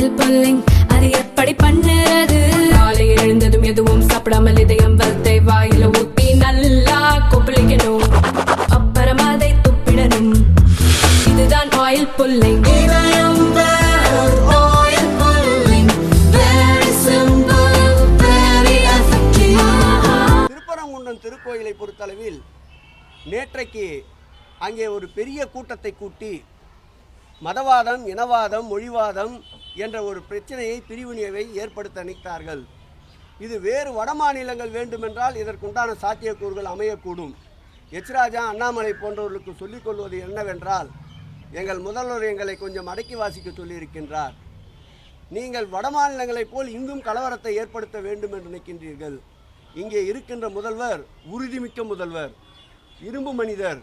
Oil pulling அது எப்படி பண்ணுறது? காலை எழுந்ததும் எதுவும் சாப்பிடாமல் இதயம் வளத்தை வாயில ஊத்தி நல்லா கொப்பளிக்கணும். அப்புறம் அதை துப்பிடணும். இதுதான் ஆயில் புல்லிங் திருப்பரங்குன்றம் திருக்கோயிலை பொறுத்தளவில் நேற்றைக்கு அங்கே ஒரு பெரிய கூட்டத்தை கூட்டி மதவாதம் இனவாதம் மொழிவாதம் என்ற ஒரு பிரச்சனையை பிரிவினையை ஏற்படுத்த நினைத்தார்கள். இது வேறு வட மாநிலங்கள் வேண்டுமென்றால் இதற்குண்டான சாத்தியக்கூறுகள் அமையக்கூடும். எச்ராஜா அண்ணாமலை போன்றவர்களுக்கு சொல்லிக் கொள்வது என்னவென்றால் எங்கள் முதல்வர் எங்களை கொஞ்சம் அடக்கி வாசிக்க சொல்லியிருக்கின்றார். நீங்கள் வட மாநிலங்களைப் போல் இங்கும் கலவரத்தை ஏற்படுத்த வேண்டும் என்று நினைக்கின்றீர்கள். இங்கே இருக்கின்ற முதல்வர் உறுதிமிக்க முதல்வர் இரும்பு மனிதர்.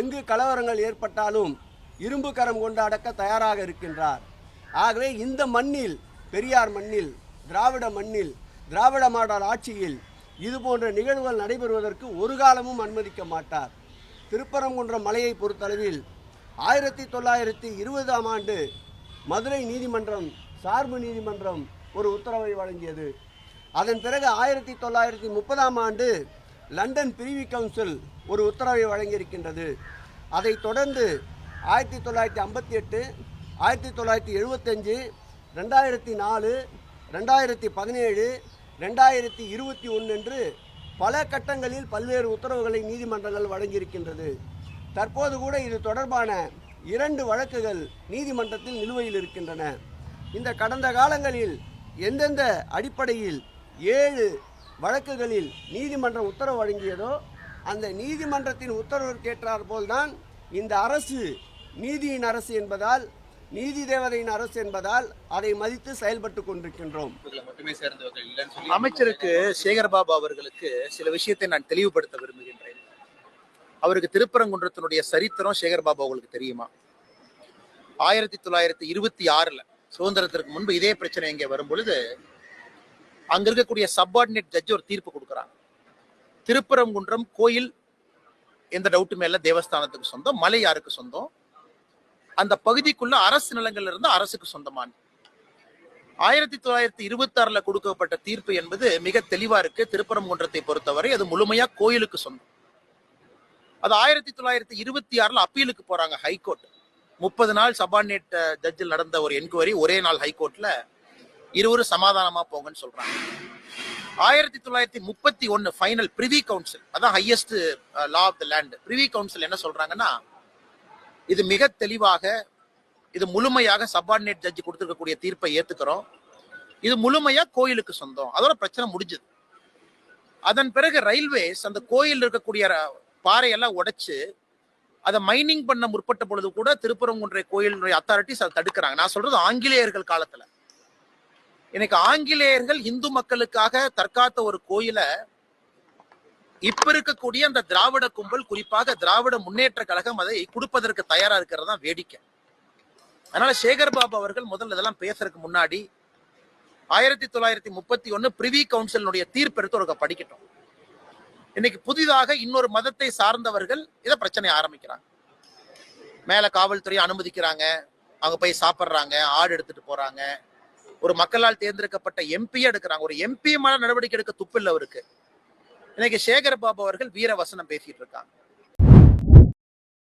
எங்கு கலவரங்கள் ஏற்பட்டாலும் இரும்பு கரம் கொண்டு அடக்க தயாராக இருக்கின்றார். ஆகவே இந்த மண்ணில் பெரியார் மண்ணில் திராவிட மண்ணில் திராவிட மாடல் ஆட்சியில் இது போன்ற நிகழ்வுகள் நடைபெறுவதற்கு ஒரு காலமும் அனுமதிக்க மாட்டார். திருப்பரங்குன்றம் மலையை பொறுத்தளவில் ஆயிரத்தி தொள்ளாயிரத்தி இருபதாம் ஆண்டு மதுரை நீதிமன்றம் சார்பு நீதிமன்றம் ஒரு உத்தரவை வழங்கியது. அதன் பிறகு ஆயிரத்தி தொள்ளாயிரத்தி முப்பதாம் ஆண்டு லண்டன் பிரிவி கவுன்சில் ஒரு உத்தரவை வழங்கியிருக்கின்றது. அதைத் தொடர்ந்து ஆயிரத்தி தொள்ளாயிரத்தி ஐம்பத்தி எட்டு ஆயிரத்தி தொள்ளாயிரத்தி எழுபத்தஞ்சு ரெண்டாயிரத்தி நாலு ரெண்டாயிரத்தி பதினேழு ரெண்டாயிரத்தி இருபத்தி ஒன்று என்று பல கட்டங்களில் பல்வேறு உத்தரவுகளை நீதிமன்றங்கள் வழங்கியிருக்கின்றது. தற்போது கூட இது தொடர்பான இரண்டு வழக்குகள் நீதிமன்றத்தில் நிலுவையில் இருக்கின்றன. இந்த கடந்த காலங்களில் எந்தெந்த அடிப்படையில் ஏழு வழக்குகளில் நீதிமன்றம் உத்தரவு வழங்கியதோ அந்த நீதிமன்றத்தின் உத்தரவிற்கேற்றார் போல்தான் இந்த அரசு நீதியின் அரசு என்பதால் நீதி தேவதையின் அரசு என்பதால் அதை மதித்து செயல்பட்டு கொண்டிருக்கின்றோம். இதுல மட்டுமே சேர்ந்தவர்கள் இல்லைன்னு சொல்லி அமைச்சருக்கு சேகர்பாபு அவர்களுக்கு சில விஷயத்தை நான் தெளிவுபடுத்த விரும்புகின்றேன். அவருக்கு திருப்பரங்குன்றத்தினுடைய சரித்திரம் சேகர்பாபு அவர்களுக்கு தெரியுமா? ஆயிரத்தி தொள்ளாயிரத்தி இருபத்தி ஆறுல சுதந்திரத்திற்கு முன்பு இதே பிரச்சனை இங்கே வரும் பொழுது அங்க இருக்கக்கூடிய சப்பார்டினேட் ஜட்ஜ் ஒரு தீர்ப்பு கொடுக்குறாங்க திருப்பரங்குன்றம் கோயில் எந்த டவுட்டுமே இல்லை தேவஸ்தானத்துக்கு சொந்தம் மலை யாருக்கு சொந்தம்? அந்த பகுதிக்குள்ள அரசு நிலங்கள்ல இருந்து அரசுக்கு சொந்தமான ஆயிரத்தி தொள்ளாயிரத்தி இருபத்தி ஆறுல கொடுக்கப்பட்ட தீர்ப்பு என்பது மிக தெளிவா இருக்கு. திருப்பரங்குன்றத்தை பொறுத்தவரை அது முழுமையா கோயிலுக்கு சொந்தம். அது ஆயிரத்தி தொள்ளாயிரத்தி இருபத்தி ஆறுல அப்பீலுக்கு போறாங்க ஹைகோர்ட். முப்பது நாள் சபார்டினேட் ஜட்ஜில் நடந்த ஒரு என்கொயரி ஒரே நாள் ஹைகோர்ட்ல இருவரும் சமாதானமா போங்கன்னு சொல்றாங்க. ஆயிரத்தி தொள்ளாயிரத்தி முப்பத்தி ஒன்னு ஃபைனல் பிரிவி கவுன்சில் அதான் highest law of the land Privy Council என்ன சொல்றாங்கன்னா இது மிக தெளிவாக இது முழுமையாக சப்பார்டினேட் ஜட்ஜி கொடுத்துருக்கக்கூடிய தீர்ப்பை ஏத்துக்கிறோம். இது முழுமையா கோயிலுக்கு சொந்தம். அதோட பிரச்சனை முடிஞ்சது. அதன் பிறகு ரயில்வேஸ் அந்த கோயில் இருக்கக்கூடிய பாறையெல்லாம் உடைச்சு அதை மைனிங் பண்ண முற்பட்ட பொழுது கூட திருப்பரங்குன்றை கோயிலுடைய அத்தாரிட்டிஸ் அதை தடுக்கிறாங்க. நான் சொல்றது ஆங்கிலேயர்கள் காலத்துல. இன்னைக்கு ஆங்கிலேயர்கள் இந்து மக்களுக்காக தற்காத்த ஒரு கோயிலை இப்ப இருக்கக்கூடிய அந்த திராவிட கும்பல் குறிப்பாக திராவிட முன்னேற்ற கழகம் அதை கொடுப்பதற்கு தயாரா இருக்கிறதா வேடிக்கை. அதனால சேகர் பாபு அவர்கள் முதல்ல இதெல்லாம் பேசுறதுக்கு முன்னாடி ஆயிரத்தி தொள்ளாயிரத்தி முப்பத்தி ஒன்னு பிரிவி கவுன்சிலினுடைய தீர்ப்பு எடுத்து ஒரு படிக்கட்டும். இன்னைக்கு புதிதாக இன்னொரு மதத்தை சார்ந்தவர்கள் இதை பிரச்சனை ஆரம்பிக்கிறாங்க. மேல காவல்துறை அனுமதிக்கிறாங்க அவங்க போய் சாப்பிடுறாங்க ஆடு எடுத்துட்டு போறாங்க. ஒரு மக்களால் தேர்ந்தெடுக்கப்பட்ட எம்பியே எடுக்கிறாங்க. ஒரு எம்பி மேல நடவடிக்கை எடுக்க துப்பில்ல அவருக்கு. இன்னைக்கு சேகர் பாபு அவர்கள் வீர வசனம் பேசிட்டு இருக்காங்க.